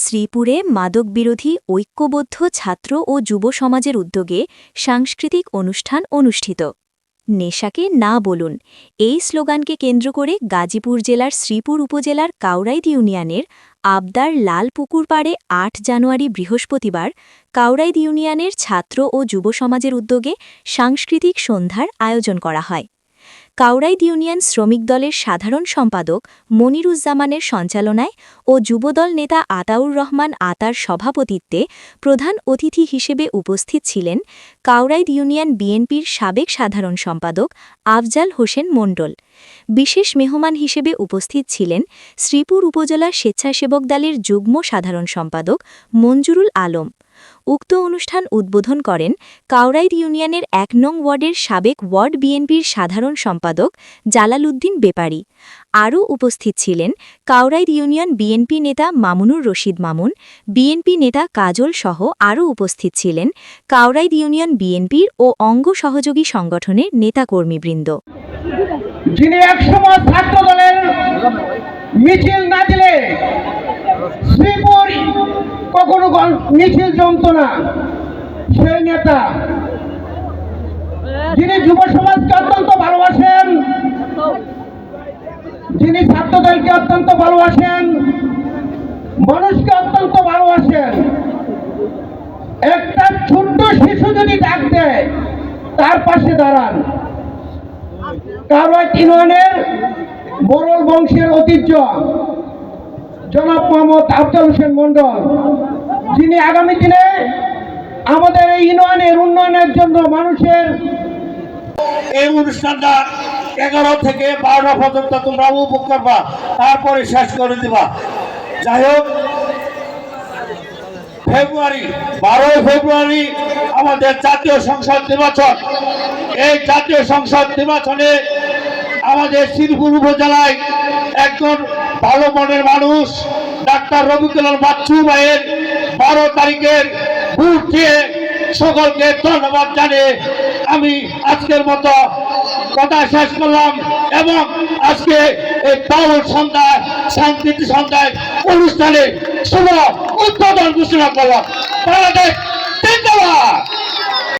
শ্রীপুরে মাদক বিরোধী ঐক্যবদ্ধ ছাত্র ও যুব সমাজের উদ্যোগে সাংস্কৃতিক অনুষ্ঠান অনুষ্ঠিত। নেশাকে না বলুন, এই স্লোগানকে কেন্দ্র করে গাজীপুর জেলার শ্রীপুর উপজেলার কাউরাইদ ইউনিয়নের আবদার লাল পুকুর পাড়ে আট জানুয়ারি বৃহস্পতিবার কাউরাইদ ইউনিয়নের ছাত্র ও যুব সমাজের উদ্যোগে সাংস্কৃতিক সন্ধ্যার আয়োজন করা হয়। কাউরাইদ ইউনিয়ন শ্রমিক দলের সাধারণ সম্পাদক মনিরুজ্জামানের সঞ্চালনায় ও যুবদল নেতা আতাউর রহমান আতার সভাপতিত্বে প্রধান অতিথি হিসেবে উপস্থিত ছিলেন কাউরাইদ ইউনিয়ন বিএনপির সাবেক সাধারণ সম্পাদক আফজাল হোসেন মণ্ডল। বিশেষ মেহমান হিসেবে উপস্থিত ছিলেন শ্রীপুর উপজেলা স্বেচ্ছাসেবক দলের যুগ্ম সাধারণ সম্পাদক মঞ্জুরুল আলম। উক্ত অনুষ্ঠান উদ্বোধন করেন কাউরাইদ ইউনিয়নের এক নং ওয়ার্ডের সাবেক ওয়ার্ড বিএনপির সাধারণ সম্পাদক জালালউদ্দিন বেপারি। আরও উপস্থিত ছিলেন কাউরাইদ ইউনিয়ন বিএনপি নেতা মামুনুর রশিদ মামুন, বিএনপি নেতা কাজল সহ আরও উপস্থিত ছিলেন কাউরাইদ ইউনিয়ন বিএনপির ও অঙ্গ সহযোগী সংগঠনের নেতাকর্মীবৃন্দ। যিনি একসময় ছাত্র দলের মিছিল না দিলে শ্রীপুর কখনো মিছিল জমত না। সেই নেতা, যিনি যুব সমাজকে অত্যন্ত ভালোবাসেন, যিনি ছাত্র দলকে অত্যন্ত ভালোবাসেন, মানুষকে অত্যন্ত ভালোবাসেন। একটা ছোট্ট শিশু যদি ডাক দেয়, তার পাশে দাঁড়ান। কারওয়াট ইউনিয়নের মোরল বংশের ঐতিহ্য। জনাব মোহাম্মদ আফজাল হোসেন মন্ডল যিনি আগামী দিনে আমাদের এই ইউনিয়নের উন্নয়নের জন্য মানুষের এই অনুষ্ঠানটা এগারো থেকে বারোটা পর্যন্ত তোমরা উপভোগ করবা, তারপরে শেষ করে দিবা। যাই হোক, ফেব্রুয়ারি, বারোই ফেব্রুয়ারি আমাদের জাতীয় সংসদ নির্বাচন। এই জাতীয় সংসদ নির্বাচনে আমাদের শ্রীপুর উপজেলায় একজন ভালো মনের মানুষ, ডাক্তার রবিকুলাল বাচ্চু ভাইয়ের বারো তারিখের দিয়ে সকলকে ধন্যবাদ জানিয়ে আমি আজকের মতো কথা শেষ করলাম এবং আজকে এই পাওয়ার সন্ধ্যায়, সাংস্কৃতিক সন্ধ্যায় অনুষ্ঠানে শুভ উদ্বোধন ঘোষণা করলাম। বাংলাদেশ জিন্দাবাদ!